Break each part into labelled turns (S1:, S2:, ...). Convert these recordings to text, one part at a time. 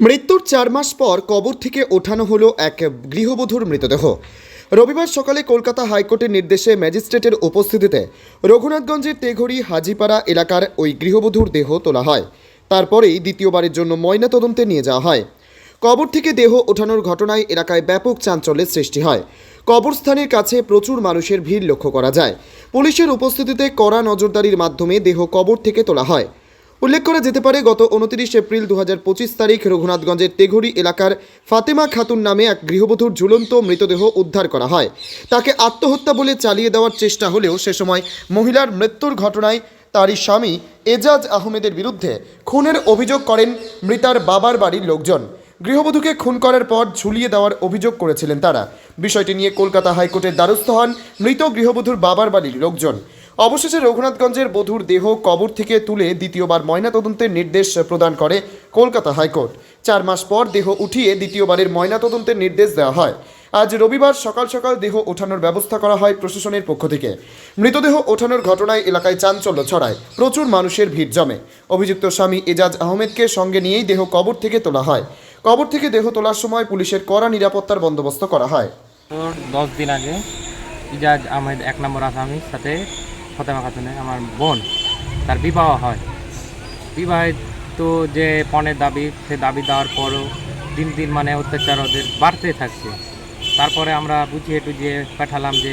S1: মৃত্যুর চার মাস পর কবর থেকে ওঠানো হলো এক গৃহবধূর মৃতদেহ। রবিবার সকালে কলকাতা হাইকোর্টের নির্দেশে ম্যাজিস্ট্রেটের উপস্থিতিতে রঘুনাথগঞ্জের তেঘড়ি হাজিপাড়া এলাকার ওই গৃহবধূর দেহ তোলা হয়। তারপরেই দ্বিতীয়বারের জন্য ময়নাতদন্তে নিয়ে যাওয়া হয়। কবর থেকে দেহ ওঠানোর ঘটনায় এলাকায় ব্যাপক চাঞ্চল্যের সৃষ্টি হয়। কবরস্থানের কাছে প্রচুর মানুষের ভিড় লক্ষ্য করা যায়। পুলিশের উপস্থিতিতে কড়া নজরদারির মাধ্যমে দেহ কবর থেকে তোলা হয়। উল্লেখ করা যেতে পারে, গত উনত্রিশ এপ্রিল দু হাজার পঁচিশ তারিখ রঘুনাথগঞ্জের তেঘুরি এলাকার ফাতেমা খাতুন নামে এক গৃহবধূর ঝুলন্ত মৃতদেহ উদ্ধার করা হয়। তাকে আত্মহত্যা বলে চালিয়ে দেওয়ার চেষ্টা হলেও সে সময় মহিলার মৃত্যুর ঘটনায় তারই স্বামী এজাজ আহমেদের বিরুদ্ধে খুনের অভিযোগ করেন মৃতার বাবার বাড়ির লোকজন। গৃহবধূকে খুন করার পর ঝুলিয়ে দেওয়ার অভিযোগ করেছিলেন তারা। বিষয়টি নিয়ে কলকাতা হাইকোর্টের দ্বারস্থ হন মৃত গৃহবধূর বাবার বাড়ির লোকজন। অবশেষে রঘুনাথগঞ্জের বধূর দেহ কবর থেকে তুলে দ্বিতীয়বার ময়নাতদন্তের নির্দেশ প্রদান করে কলকাতা হাইকোর্ট। চার মাস পর দেহ উঠিয়ে দ্বিতীয়বারের ময়নাতদন্তের নির্দেশ দেওয়া হয়। আজ রবিবার সকাল সকাল দেহ ওঠানোর ব্যবস্থা করা হয় প্রশাসনের পক্ষ থেকে। মৃতদেহ ওঠানোর ঘটনায় এলাকায় চাঞ্চল্য ছড়ায়। প্রচুর মানুষের ভিড় জমে। অভিযুক্ত স্বামী এজাজ আহমেদকে সঙ্গে নিয়েই দেহ কবর থেকে তোলা হয়। কবর থেকে দেহ তোলার সময় পুলিশের কড়া নিরাপত্তার বন্দোবস্ত করা হয়।
S2: দশ দিন আগে ইজাজ আহমেদ এক নম্বর আসামির সাথে ফতেমা খাতুনে আমার বোন, তার বিবাহ হয়। বিবাহিত যে পণের দাবি, সে দাবি দেওয়ার পরও দিন দিন মানে অত্যাচার ওদের বাড়তে থাকছে। তারপরে আমরা বুঝিয়ে টুঝিয়ে পাঠালাম যে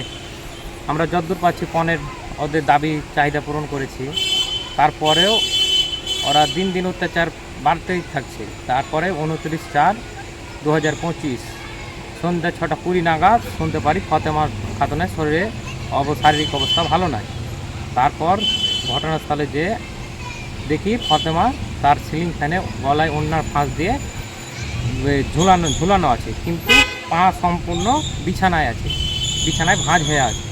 S2: আমরা যতদূর পাচ্ছি পণের ওদের দাবি, চাহিদা পূরণ করেছি। তারপরেও ওরা দিন দিন অত্যাচার বাড়তেই থাকছে। তারপরে উনত্রিশ চার দু হাজার পঁচিশ সন্ধ্যা ছটা কুড়ি নাগাদ শুনতে পারি ফতেমার খাতুনের শরীরে অব শারীরিক অবস্থা ভালো নয় তারপর ঘটনাস্থলে যে দেখি ফতেমা তার সিলিং ফ্যানে গলায় অন্যার ফাঁস দিয়ে ঝুলানো ঝুলানো আছে। কিন্তু পা সম্পূর্ণ বিছানায় আছে, বিছানায় ভাঁজ হয়ে আছে।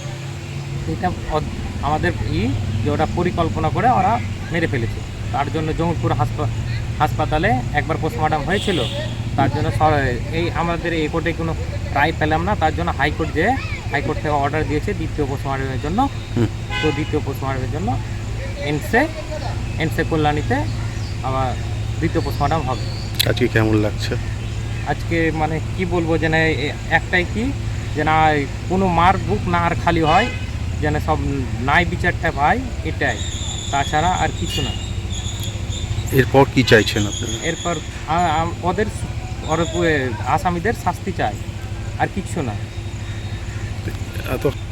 S2: এটা আমাদের ই যে ওরা পরিকল্পনা করে ওরা মেরে ফেলেছে। তার জন্য হাসপা, হাসপাতালে একবার পোস্টমর্টম হয়েছিল। তার জন্য এই আমাদের এই কোর্টে কোনো রায় পেলাম না। তার জন্য হাইকোর্ট যে হাইকোর্ট থেকে অর্ডার দিয়েছে দ্বিতীয় পোস্টমর্টমের জন্য। তো দ্বিতীয় পোস্টমর্টমের জন্য এনসে এনসে কল্যাণীতে আবার দ্বিতীয় পোস্টমর্টম হবে।
S3: আজকে কেমন লাগছে?
S2: আজকে মানে কি বলব যে না একটাই কি যে না কোনো মার বুক না আর খালি হয় যেন সব নাই বিচারটা পাই এটাই। তাছাড়া আর কিছু না।
S3: এরপর কি চাইছেন আপনারা
S2: এরপর ওদের আসামিদের শাস্তি চাই আর কিচ্ছু না।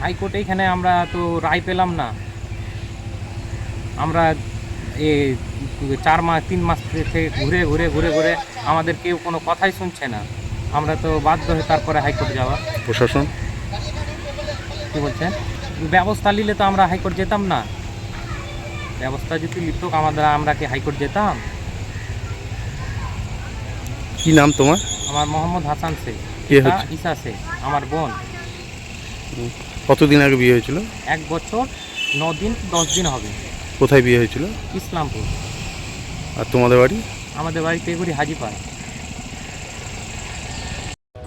S2: হাইকোর্টে এখানে আমরা তো রায় পেলাম না। আমরা এ চার মাস তিন মাস থেকে ঘুরে ঘুরে ঘুরে ঘুরে আমাদের কেউ কোনো কথাই শুনছে না। আমরা তো বাধ্য হয়ে তারপরে হাইকোর্টে যাওয়া।
S3: প্রশাসন?
S2: কি বলছেন ব্যবস্থা নিলে তো আমরা হাইকোর্ট যেতাম না। ব্যবস্থা যদি নিত আমাদের আমরা কি হাইকোর্ট যেতাম?
S3: কি নাম তোমার?
S2: আমার মোহাম্মদ হাসান শেখ।
S3: হচ্ছে?
S2: ঈশা শেখ আমার বোন।
S3: কতদিন আগে বিয়ে হয়েছিল?
S2: এক বছর ন দিন দশ দিন হবে।
S3: কোথায় বিয়ে হয়েছিল?
S2: ইসলামপুর।
S3: আর তোমাদের বাড়ি?
S2: আমাদের বাড়ি পেগুড়ি হাজিপাড়া।